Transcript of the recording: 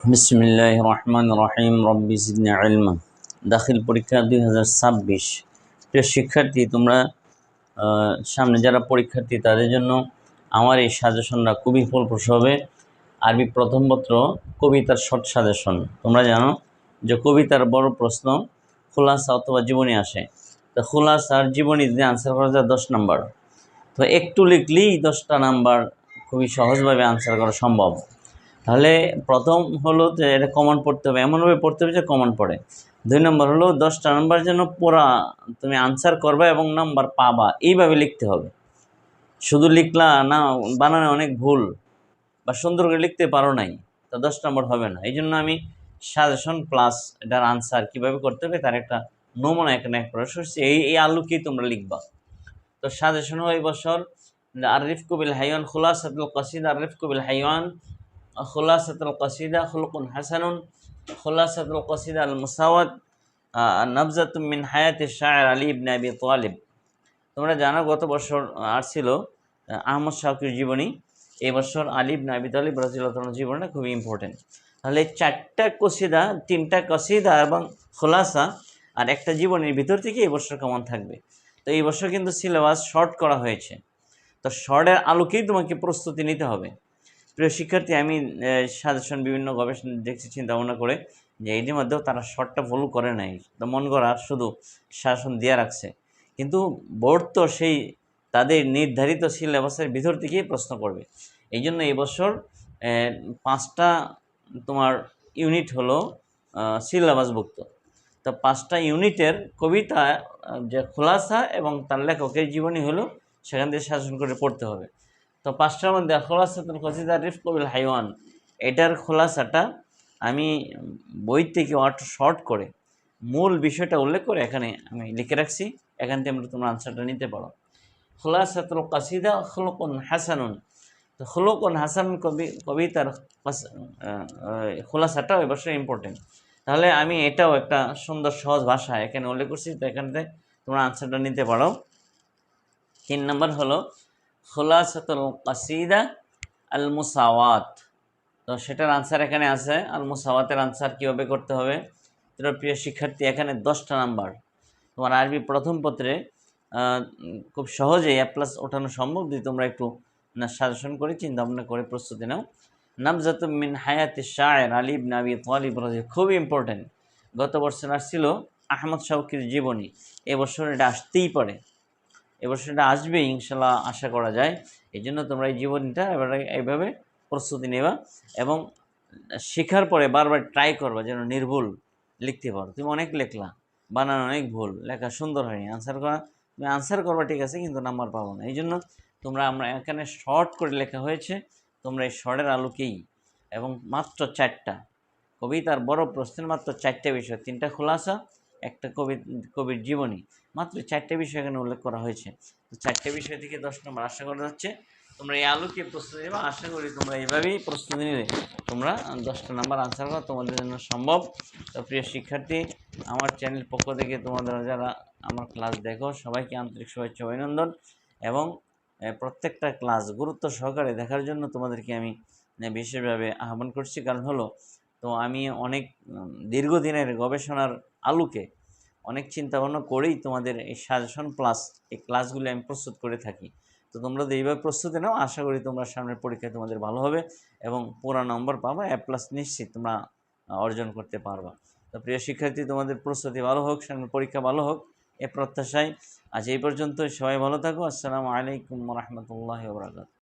বিসমিল্লাহ রহমান রহিম রব্বি জিদনি ইলমা দাখিল পরীক্ষা দুই হাজার ছাব্বিশ। প্রিয় শিক্ষার্থী, তোমরা সামনে যারা পরীক্ষার্থী, তাদের জন্য আমার এই সাজেশনটা খুবই ফলপ্রসূ হবে। আরবি প্রথম পত্র, কবিতার শর্ট সাজেশন। তোমরা জানো যে কবিতার বড় প্রশ্ন, খোলাসা অথবা জীবনী আসে। তো খোলাসার জীবনী দিয়ে আনসার করা যায়, দশ নম্বর। তো একটু লিখলেই দশটা নাম্বার খুবই সহজভাবে আনসার করা সম্ভব। তাহলে প্রথম হলো যে এটা কমন পড়তে হবে। এমনভাবে পড়তে হবে যে কমন পড়ে। দুই নম্বর হলো দশটা নাম্বার যেন পুরা তুমি আনসার করবে এবং নাম্বার পাবা। এইভাবে লিখতে হবে। শুধু লিখলা না, বানানো অনেক ভুল বা সুন্দর করে লিখতে পারো নাই, তো দশ নম্বর হবে না। এই জন্য আমি সাজেশন প্লাস এটার আনসার কীভাবে করতে হবে তার একটা নমুনা এখানে এক প্রকাশ করছি এই এই আলুকেই তোমরা লিখবা। তো সাজেশন হয় এই বছর আর রিফকু বিল হাইওয়ান, খুলাসাতুল কাসিদ আর রিফকু বিল হাইওয়ান কাসিদা খুলকুন হাসানুন খুলাসাতুল কাসিদা আল মুসাওয়াত নবজাত মিন হায়াতে শায়ের আলী ইবনে আবি তালিব তোমরা জানো গত বছর আসছিল আহমদ শাহকির জীবনী। এই বছর আলী ইবনে আবি তালিব রাজিউল্লাহ জীবনটা খুবই ইম্পর্টেন্ট তাহলে চারটা কসিদা, তিনটা কসিদা এবং খোলাসা আর একটা জীবনের ভিতর থেকে এই বছর কেমন থাকবে? তো এই বছর কিন্তু সিলেবাস শর্ট করা হয়েছে। তো শর্টের আলোকেই তোমাকে প্রস্তুতি নিতে হবে। প্রিয় শিক্ষার্থী, আমি সাজেশন বিভিন্ন গবেষণা দেখছি চিন্তা ভাবনা করে যে এটির মধ্যেও তারা শর্টটা ফলো করে নাই। তো মন করার শুধু শাসন দিয়ে রাখছে। কিন্তু বোর্ড তো সেই তাদের নির্ধারিত সিলেবাসের ভিতর থেকেই প্রশ্ন করবে। এই জন্য এই বছর পাঁচটা তোমার ইউনিট হলো সিলেবাসভুক্ত। তো পাঁচটা ইউনিটের কবিতা যে খোলাসা এবং তার লেখকের জীবনী হলো, সেখান থেকে শাসন করে পড়তে হবে। তো পাঁচটার মধ্যে খোলাসাতুল কসিদা কবিল হাইওয়ান। এটার খোলাসাটা আমি বই থেকে শর্ট করে মূল বিষয়টা উল্লেখ করে এখানে আমি লিখে রাখছি। এখান থেকে তোমরা আনসারটা নিতে পারো। খোলাসাতুল কাসিদা খোলকুন হাসানুন। তো খোলকুন হাসান কবি, কবিতার খোলাসাটাও এবছর ইম্পর্টেন্ট তাহলে আমি এটাও একটা সুন্দর, সহজ ভাষা এখানে উল্লেখ করছি। তো এখান থেকে তোমরা আনসারটা নিতে পারো। তিন নম্বর হলো খোলাসাতুল কাসিদা আল মুসাওয়াত তো সেটার আনসার এখানে আছে। আল মুসাওয়াতের আনসার কীভাবে করতে হবে? তোমার প্রিয় শিক্ষার্থী, এখানে দশটা নাম্বার। তোমার আরবি প্রথম পত্রে খুব সহজেই এ প্লাস ওঠানো সম্ভব। যদি তোমরা একটু সাজেশন করে চিন্তা ভাবনা করে প্রস্তুতি নাও। নামজাত মিন হায়াতি শায়ের আলী ইবনে আবি তালিব রাজি খুবই ইম্পর্টেন্ট গত বছর আসছিল আহমদ শাহকির জীবনী। এবছর এটা আসতেই পারে। এবছর এটা আসবে, ইনশাল্লাহ আশা করা যায়। এই জন্য তোমরা এই জীবনীটা এবারে এইভাবে প্রস্তুতি নেবা এবং শেখার পরে বারবার ট্রাই করবা যেন নির্ভুল লিখতে পারো। তুমি অনেক লেখলা, বানানো অনেক ভুল, লেখা সুন্দর হয়নি। আনসার করা, তুমি আনসার করবা ঠিক আছে, কিন্তু নাম্বার পাবো না। এই জন্য তোমরা, আমরা এখানে শর্ট করে লেখা হয়েছে, তোমরা এই শর্টের আলোকেই এবং মাত্র চারটা, কবিতার বড় প্রশ্নের মাত্র চারটে বিষয়, তিনটা খোলাসা একটা কবি, কবির জীবনী। মাত্র চারটে বিষয় এখানে উল্লেখ করা হয়েছে। তো চারটে বিষয় থেকে দশ নম্বর আশা করা যাচ্ছে, তোমরা এই আলোকে প্রস্তুতি নেবে। আশা করি তোমরা এইভাবেই প্রস্তুতি নিলে। তোমরা দশটা নাম্বার আনসার করা, তোমাদের জন্য সম্ভব। তো প্রিয় শিক্ষার্থী, আমার চ্যানেল পক্ষ থেকে তোমাদের যারা আমার ক্লাস দেখো, সবাইকে আন্তরিক শুভেচ্ছা অভিনন্দন। এবং প্রত্যেকটা ক্লাস গুরুত্ব সহকারে দেখার জন্য তোমাদেরকে আমি বিশেষভাবে আহ্বান করছি। কারণ হলো, তো আমি অনেক দীর্ঘদিনের গবেষণার আলোকে অনেক চিন্তা ভাবনা করেই তোমাদের এই সাজেশন প্লাস এই ক্লাসগুলি আমি প্রস্তুত করে থাকি। তো তোমরা যদি এইভাবে প্রস্তুতি নাও, আশা করি তোমরা সামনের পরীক্ষায় তোমাদের ভালো হবে এবং পুরা নম্বর পাবা এ প্লাস নিশ্চিত তোমরা অর্জন করতে পারবা। তো প্রিয় শিক্ষার্থী, তোমাদের প্রস্তুতি ভালো হোক, সামনের পরীক্ষা ভালো হোক, এ প্রত্যাশায় আজ এই পর্যন্ত সবাই ভালো থাকো। আসসালামু আলাইকুম রহমতুল্লাহ বরাকাত